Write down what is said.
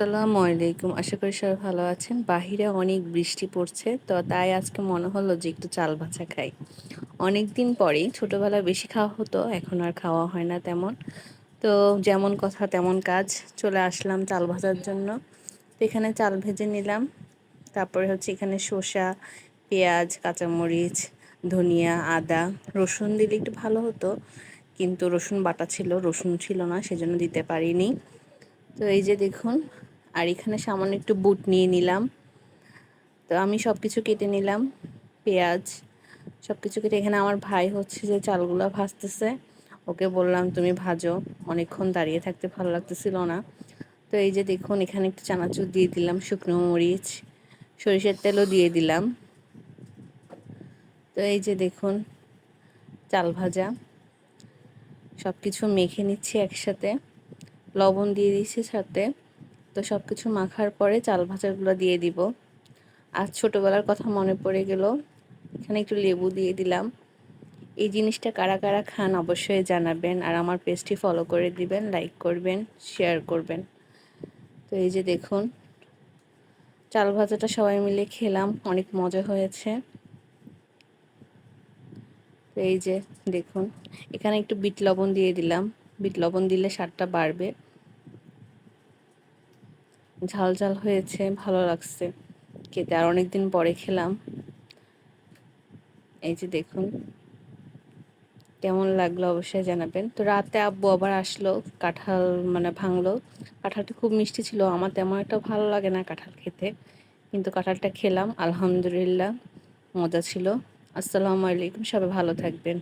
আসসালামু আলাইকুম। আশা করি সবাই ভালো আছেন। বাহিরে অনেক বৃষ্টি পড়ছে, তো তাই আজকে মনে হলো যে একটু চাল ভাজা খাই। অনেক দিন পরেই, ছোটোবেলায় বেশি খাওয়া হতো, এখন আর খাওয়া হয় না তেমন। তো যেমন কথা, তেমন কাজ, চলে আসলাম চাল ভাজার জন্য। তো এখানে চাল ভেজে নিলাম। তারপরে হচ্ছে এখানে শসা, পেঁয়াজ, কাঁচামরিচ, ধনিয়া, আদা, রসুন দিলে একটু ভালো হতো। কিন্তু রসুন বাটা ছিল, রসুন ছিল না, সেজন্য দিতে পারিনি। তো এই যে দেখুন আর এখানে সামান্য একটু বুট নিয়ে নিলাম। তো আমি সব কিছু কেটে নিলাম, পেঁয়াজ সব কিছু কেটে। এখানে আমার ভাই হচ্ছে যে চালগুলো ভাজতেছে। ওকে বললাম, তুমি ভাজো। অনেকক্ষণ দাঁড়িয়ে থাকতে ভালো লাগতেছিল না। তো এই যে দেখুন, এখানে একটু চানাচুর দিয়ে দিলাম, শুকনো মরিচ, সরিষার তেলও দিয়ে দিলাম। তো এই যে দেখুন, চাল ভাজা। সব কিছু মেখে নিচ্ছি একসাথে। লবণ দিয়ে দিচ্ছি সাথে। তো সব কিছু মাখার পরে চাল ভাজাগুলো দিয়ে দিব। আর ছোটোবেলার কথা মনে পড়ে গেল। এখানে একটু লেবু দিয়ে দিলাম। এই জিনিসটা কারা কারা খান অবশ্যই জানাবেন আর আমার পেজটি ফলো করে দিবেন, লাইক করবেন, শেয়ার করবেন। তো এই যে দেখুন, চাল ভাজাটা সবাই মিলে খেলাম, অনেক মজা হয়েছে। তো এই যে দেখুন, এখানে একটু বিট লবণ দিয়ে দিলাম। বিট লবণ দিলে স্বাদটা বাড়বে। ঝাল ঝাল হয়েছে, ভালো লাগছে। খেতে আর অনেকদিন পরে খেলাম। এই যে দেখুন, কেমন লাগল অবশ্যই জানাবেন। তো রাতে আব্বু আবার আসলো, কাঁঠাল মানে ভাঙলো। কাঁঠালটা খুব মিষ্টি ছিল, আমার তেমন একটা ভালো লাগে না কাঁঠাল খেতে। কিন্তু কাঁঠালটা খেলাম, আলহামদুলিল্লাহ, মজা ছিল। আসসালামু আলাইকুম, সবাই ভালো থাকবেন।